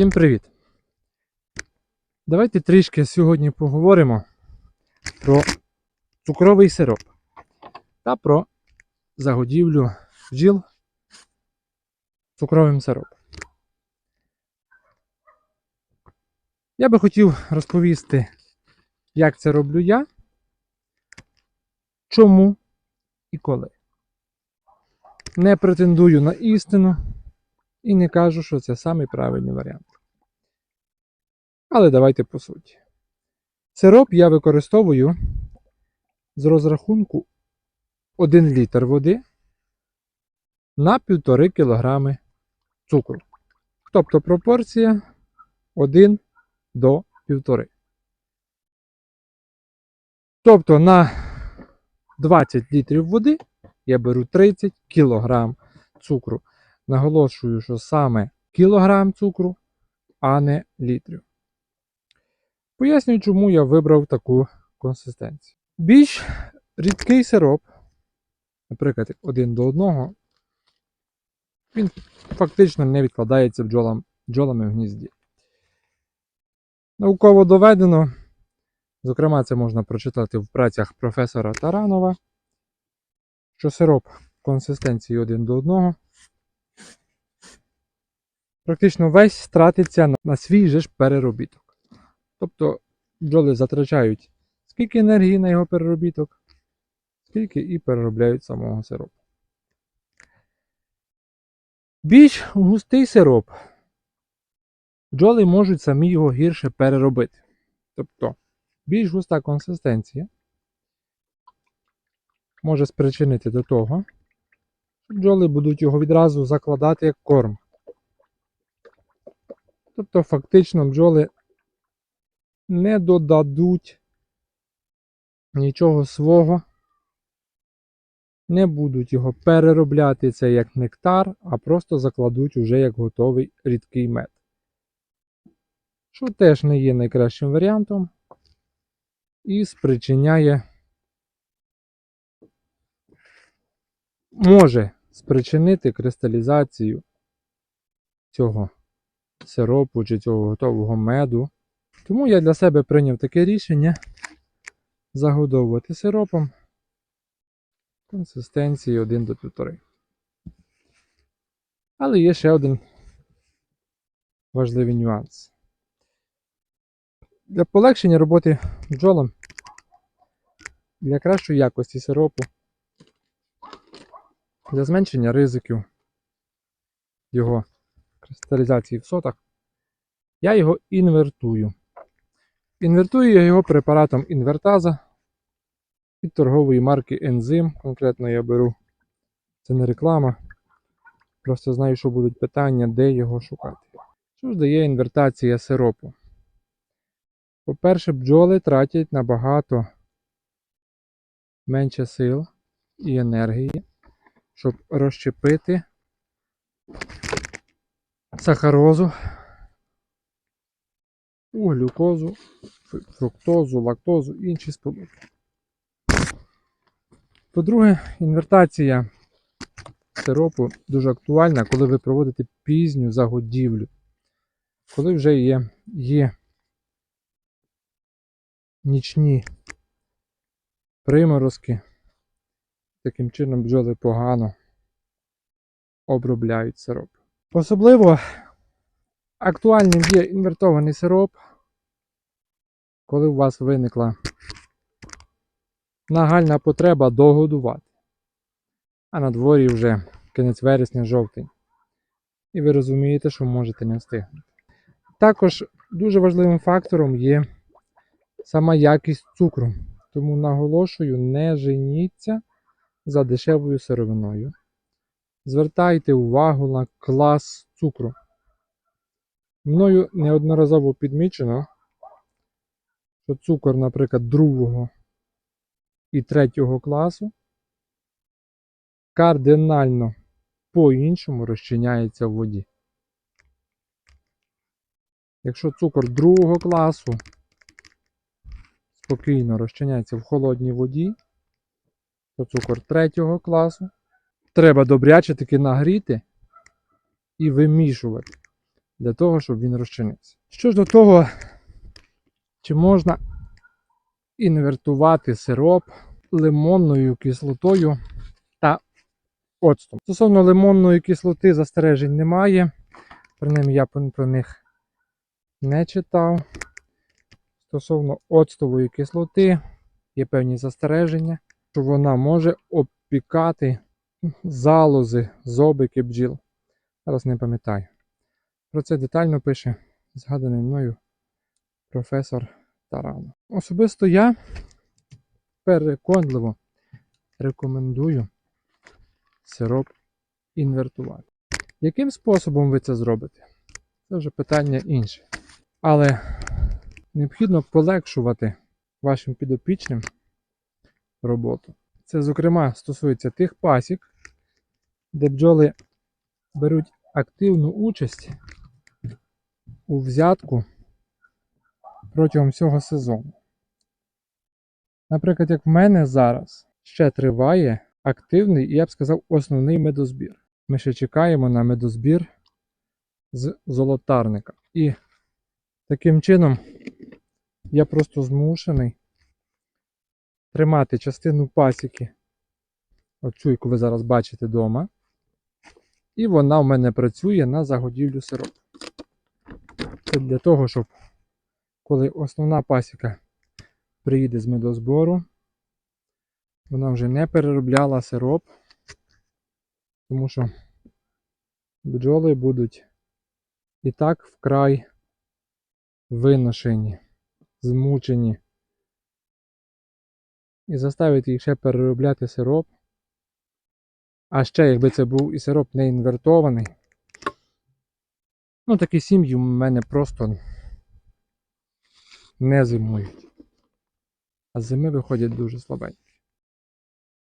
Всім привіт! Давайте трішки сьогодні поговоримо про цукровий сироп та про загодівлю бджіл цукровим сиропом. Я би хотів розповісти, як це роблю я, чому і коли. Не претендую на істину і не кажу, що це самий правильний варіант. Але давайте по суті. Сироп я використовую з розрахунку 1 літр води на 1,5 кг цукру. Тобто пропорція 1 до 1,5. Тобто на 20 літрів води я беру 30 кг цукру. Наголошую, що саме кілограм цукру, а не літрів. Пояснюю, чому я вибрав таку консистенцію. Більш рідкий сироп, наприклад, один до одного, він фактично не відкладається бджолам, бджолами в гнізді. Науково доведено, зокрема, це можна прочитати в працях професора Таранова, що сироп консистенції один до одного практично весь стратиться на- свій же ж переробіток. Тобто бджоли затрачають скільки енергії на його переробіток, скільки і переробляють самого сиропу. Більш густий сироп бджоли можуть самі його гірше переробити. Тобто більш густа консистенція може спричинити до того, що бджоли будуть його відразу закладати як корм. Тобто, фактично, бджоли не додадуть нічого свого, не будуть його переробляти це як нектар, а просто закладуть уже як готовий рідкий мед. Що теж не є найкращим варіантом і спричиняє, може спричинити кристалізацію цього сиропу чи цього готового меду. Тому я для себе прийняв таке рішення загодовувати сиропом консистенції 1 до 1,5. Але є ще один важливий нюанс. Для полегшення роботи бджолам, для кращої якості сиропу, для зменшення ризиків його кристалізації в сотах, я його інвертую. Інвертую я його препаратом інвертаза від торгової марки Ензим. Конкретно я беру. Це не реклама. Просто знаю, що будуть питання, де його шукати. Що ж дає інвертація сиропу? По-перше, бджоли тратять набагато менше сил і енергії, щоб розщепити сахарозу, глюкозу, фруктозу, лактозу і інші сполуки. По-друге, інвертація сиропу дуже актуальна, коли ви проводите пізню загодівлю. Коли вже є, є нічні приморозки, таким чином бджоли погано обробляють сироп. Особливо актуальним є інвертований сироп, коли у вас виникла нагальна потреба догодувати. А на дворі вже кінець вересня, жовтень. І ви розумієте, що можете не встигнути. Також дуже важливим фактором є сама якість цукру. Тому наголошую, не женіться за дешевою сировиною. Звертайте увагу на клас цукру. Мною неодноразово підмічено, що цукор, наприклад, другого і третього класу кардинально по-іншому розчиняється в воді. Якщо цукор другого класу спокійно розчиняється в холодній воді, то цукор третього класу треба добряче таки нагріти і вимішувати. для того, щоб він розчинився. Що ж до того, чи можна інвертувати сироп лимонною кислотою та оцтом. Стосовно лимонної кислоти застережень немає. Принаймні я про них не читав. Стосовно оцтової кислоти є певні застереження, що вона може обпікати залози, зобики бджіл. Зараз не пам'ятаю. Про це детально пише згаданий мною професор Таран. Особисто я переконливо рекомендую сироп інвертувати. Яким способом ви це зробите? Це вже питання інше. Але необхідно полегшувати вашим підопічним роботу. Це, зокрема, стосується тих пасік, де бджоли беруть активну участь у взятку протягом всього сезону. Наприклад, як в мене зараз ще триває активний і я б сказав основний медозбір. Ми ще чекаємо на медозбір з золотарника. І таким чином я просто змушений тримати частину пасіки, оцю, яку ви зараз бачите вдома. І вона в мене працює на загодівлю сиропу. Це для того, щоб коли основна пасіка приїде з медозбору, вона вже не переробляла сироп, тому що бджоли будуть і так вкрай виношені, змучені. І заставити їх ще переробляти сироп. А ще, якби це був і сироп не інвертований, ну такі сім'ї в мене просто не зимують. А зими виходять дуже слабенькі.